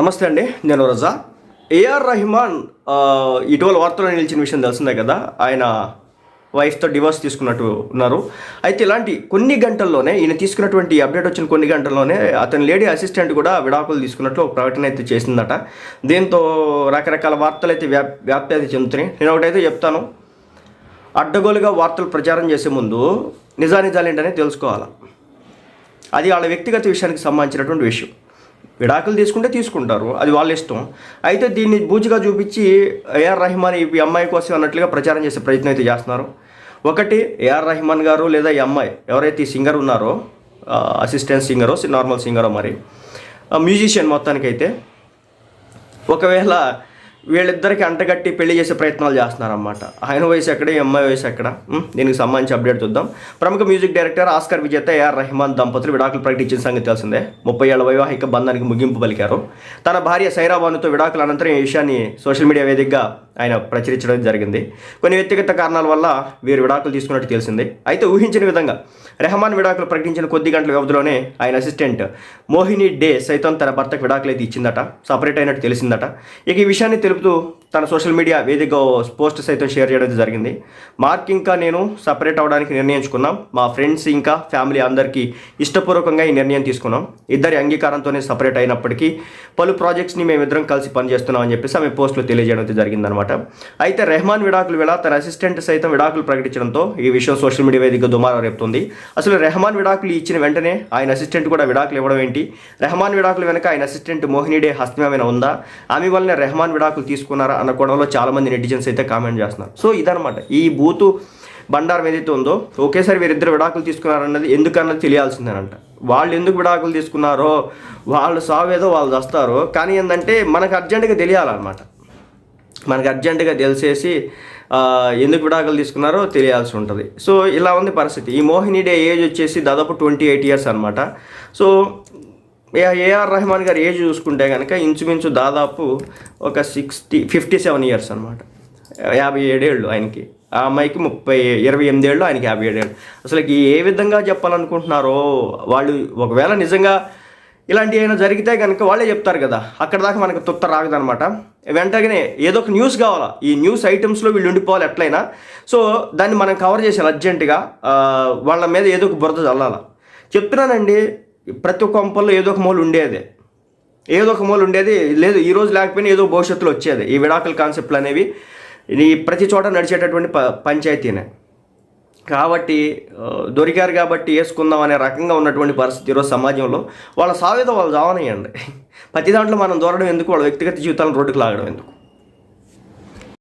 నమస్తే అండి నేను రజా. ఏఆర్ రహిమాన్ ఇటీవల వార్తల్లో నిలిచిన విషయం తెలిసిందే కదా ఆయన వైఫ్తో డివోర్స్ తీసుకున్నట్టు ఉన్నారు. అయితే ఇలాంటి కొన్ని గంటల్లోనే ఈయన తీసుకున్నటువంటి అప్డేట్ వచ్చిన కొన్ని గంటల్లోనే అతని లేడీ అసిస్టెంట్ కూడా విడాకులు తీసుకున్నట్లు ఒక ప్రకటన అయితే చేసిందట. దీంతో రకరకాల వార్తలు అయితే వ్యాప్ వ్యాప్తి అయితే చెందుతున్నాయి. నేను ఒకటైతే చెప్తాను. అడ్డగోలుగా వార్తలు ప్రచారం చేసే ముందు నిజానిజాలేంటనే తెలుసుకోవాలి? అది వాళ్ళ వ్యక్తిగత విషయానికి సంబంధించినటువంటి విషయం. విడాకులు తీసుకుంటే తీసుకుంటారు. అది వాళ్ళ ఇష్టం. అయితే దీన్ని బూచిగా చూపించి ఏఆర్ రెహమాన్ ఈ అమ్మాయి కోసం అన్నట్లుగా ప్రచారం చేసే ప్రయత్నం అయితే చేస్తున్నారు. ఒకటి ఏఆర్ రెహమాన్ గారు లేదా ఈ అమ్మాయి ఎవరైతే ఈ సింగర్ ఉన్నారో అసిస్టెంట్ సింగరో నార్మల్ సింగరో మరి మ్యూజిషియన్ మొత్తానికైతే ఒకవేళ వీళ్ళిద్దరికి అంటగట్టి పెళ్ళి చేసే ప్రయత్నాలు చేస్తున్నారన్నమాట. ఆయన వయసు ఎక్కడ ఈ అమ్మాయి వయసు ఎక్కడ? దీనికి సంబంధించి అప్డేట్ చూద్దాం. ప్రముఖ మ్యూజిక్ డైరెక్టర్ ఆస్కర్ విజేత ఏఆర్ రెహమాన్ దంపతులు విడాకులు ప్రకటించిన సంగతి తెలిసిందే. ముప్పై ఏళ్ళ వైవాహిక బంధానికి ముగింపు పలికారు. తన భార్య సైరా బానుతో విడాకుల అనంతరం ఈ విషయాన్ని సోషల్ మీడియా వేదికగా ఆయన ప్రచురించడం జరిగింది. కొన్ని వ్యక్తిగత కారణాల వల్ల వీరు విడాకులు తీసుకున్నట్టు తెలిసింది. అయితే ఊహించిన విధంగా రెహమాన్ విడాకులు ప్రకటించిన కొద్ది గంటల వ్యవధిలోనే ఆయన అసిస్టెంట్ మోహిని డే సైతం తన భర్తకు విడాకులు అయితే ఇచ్చిందట సపరేట్ అయినట్టు తెలిసిందట. ఇక ఈ విషయాన్ని తెలుపుతూ తన సోషల్ మీడియా వేదిక పోస్ట్ సైతం షేర్ చేయడం జరిగింది. మార్క్ ఇంకా నేను సపరేట్ అవడానికి నిర్ణయించుకున్నాం. మా ఫ్రెండ్స్ ఇంకా ఫ్యామిలీ అందరికీ ఇష్టపూర్వకంగా ఈ నిర్ణయం తీసుకున్నాం. ఇద్దరి అంగీకారంతోనే సపరేట్ అయినప్పటికీ పలు ప్రాజెక్ట్స్ని మేమిద్దరం కలిసి పనిచేస్తున్నాం అని చెప్పేసి ఆమె పోస్టులు తెలియజేయడం జరిగిందనమాట అయితే రెహమాన్ విడాకులు వేళ తన అసిస్టెంట్ సైతం విడాకులు ప్రకటించడంతో ఈ విషయం సోషల్ మీడియా వేదిక దుమారం రేపుతుంది. అసలు రెహమాన్ విడాకులు ఇచ్చిన వెంటనే ఆయన అసిస్టెంట్ కూడా విడాకులు ఇవ్వడం ఏంటి? రెహమాన్ విడాకులు వెనక ఆయన అసిస్టెంట్ మోహినిడే హస్తమేమైనా ఉందా? ఆమె వల్లనే రెహమాన్ విడాకులు తీసుకున్నారా? అన్న కోణంలో చాలామంది నెటిజన్స్ అయితే కామెంట్ చేస్తున్నారు. సో ఇదనమాట ఈ బూతు బండారం ఏదైతే ఉందో ఒకేసారి వీరిద్దరు విడాకులు తీసుకున్నారన్నది ఎందుకన్నది తెలియాల్సిందేనంట. వాళ్ళు ఎందుకు విడాకులు తీసుకున్నారో వాళ్ళు సావేదో వాళ్ళు వస్తారో కానీ ఏంటంటే మనకు అర్జెంటుగా తెలియాలన్నమాట. మనకు అర్జెంటుగా తెలిసేసి ఎందుకు విడాకులు తీసుకున్నారో తెలియాల్సి ఉంటుంది. సో ఇలా ఉంది పరిస్థితి. ఈ మోహిని డే ఏజ్ వచ్చేసి దాదాపు ట్వంటీ ఎయిట్ ఇయర్స్ అనమాట సో ఏఆర్ రెహమాన్ గారి ఏజ్ చూసుకుంటే కనుక ఇంచుమించు దాదాపు ఒక సిక్స్టీ ఫిఫ్టీ సెవెన్ ఇయర్స్ అనమాట యాభై ఏడేళ్ళు ఆయనకి. ఆ అమ్మాయికి ముప్పై ఇరవై ఎనిమిదేళ్ళు ఆయనకి యాభై ఏడేళ్ళు. అసలు ఏ విధంగా చెప్పాలనుకుంటున్నారో వాళ్ళు ఒకవేళ నిజంగా ఇలాంటివి ఏమైనా జరిగితే కనుక వాళ్ళే చెప్తారు కదా. అక్కడ దాకా మనకు తుత్త రాగదనమాట వెంటనే ఏదో ఒక న్యూస్ కావాలా? ఈ న్యూస్ ఐటమ్స్లో వీళ్ళు ఉండిపోవాలి ఎట్లయినా. సో దాన్ని మనం కవర్ చేసేయాలి అర్జెంటుగా. వాళ్ళ మీద ఏదో ఒక బురద చల్లాల. చెప్తున్నానండి ప్రతి కొంపల్లో ఏదో ఒక మూల ఉండేది. ఏదో ఒక మూల ఉండేది. లేదు ఈ రోజు లేకపోయినా ఏదో భవిష్యత్తులో వచ్చేది. ఈ విడాకుల కాన్సెప్ట్లు అనేవి ఈ ప్రతి చోట నడిచేటటువంటి ప పంచాయతీనే. కాబట్టి దొరికారు కాబట్టి వేసుకుందాం అనే రకంగా ఉన్నటువంటి పరిస్థితి ఈరోజు సమాజంలో వాళ్ళ సావేదో వాళ్ళు చావనియండి ప్రతి దాంట్లో మనం దూరడం ఎందుకు? వాళ్ళ వ్యక్తిగత జీవితాలను రోడ్డుకు లాగడం ఎందుకు?